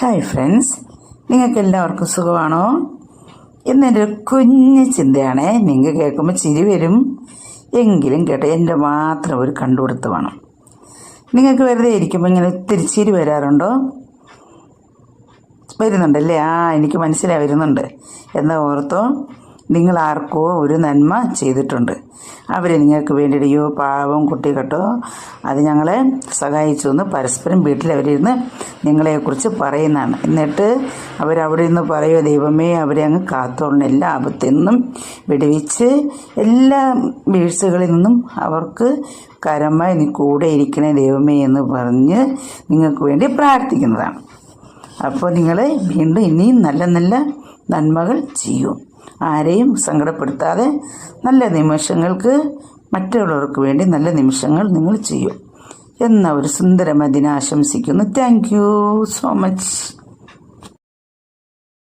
Hi friends നിങ്ങൾക്ക് എല്ലാവർക്കും സുഖമാണോ? എന്നൊരു കുഞ്ഞ് ചിന്തയാണ്. നിങ്ങൾ കേൾക്കുമ്പോൾ ചിരി വരും. എങ്കിലും കേട്ടോ എന്റെ മാത്രം ഒരു കണ്ടുപിടുത്തം വേണം നിങ്ങൾക്ക് വെറുതെ ഇരിക്കുമ്പോൾ ഇങ്ങനെ ഒത്തിരി ചിരി വരാറുണ്ടോ? വരുന്നുണ്ടല്ലേ? ആ എനിക്ക് മനസ്സിലായി വരുന്നുണ്ട്. എന്നാ ഓർത്തോ? നിങ്ങൾ ആർക്കോ ഒരു നന്മ ചെയ്തിട്ടുണ്ട്. അവർ നിങ്ങൾക്ക് വേണ്ടി അയ്യോ പാവം കുട്ടി കേട്ടോ അത് ഞങ്ങളെ സഹായിച്ചു എന്ന് പരസ്പരം വീട്ടിൽ നിങ്ങളെക്കുറിച്ച് പറയുന്നതാണ്. എന്നിട്ട് അവരവിടെ ഇരുന്ന് പറയുമോ ദൈവമേ അവരെ അങ്ങ് കാത്തോളണം. എല്ലാ ആപത്തിൽ നിന്നും വിടുവിച്ച് എല്ലാ വീഴ്ചകളിൽ നിന്നും അവർക്ക് കരമായി നീ കൂടെ ഇരിക്കണേ ദൈവമേ എന്ന് പറഞ്ഞ് നിങ്ങൾക്ക് വേണ്ടി പ്രാർത്ഥിക്കുന്നതാണ്. അപ്പോൾ നിങ്ങൾ വീണ്ടും ഇനിയും നല്ല നല്ല നന്മകൾ ചെയ്യും. ആരെയും സങ്കടപ്പെടുത്താതെ നല്ല നിമിഷങ്ങൾക്ക് മറ്റുള്ളവർക്ക് വേണ്ടി നല്ല നിമിഷങ്ങൾ നിങ്ങൾ ചെയ്യും. എന്ന ഒരു സുന്ദരമായ ദിനം ആശംസിക്കുന്നു. Thank you so much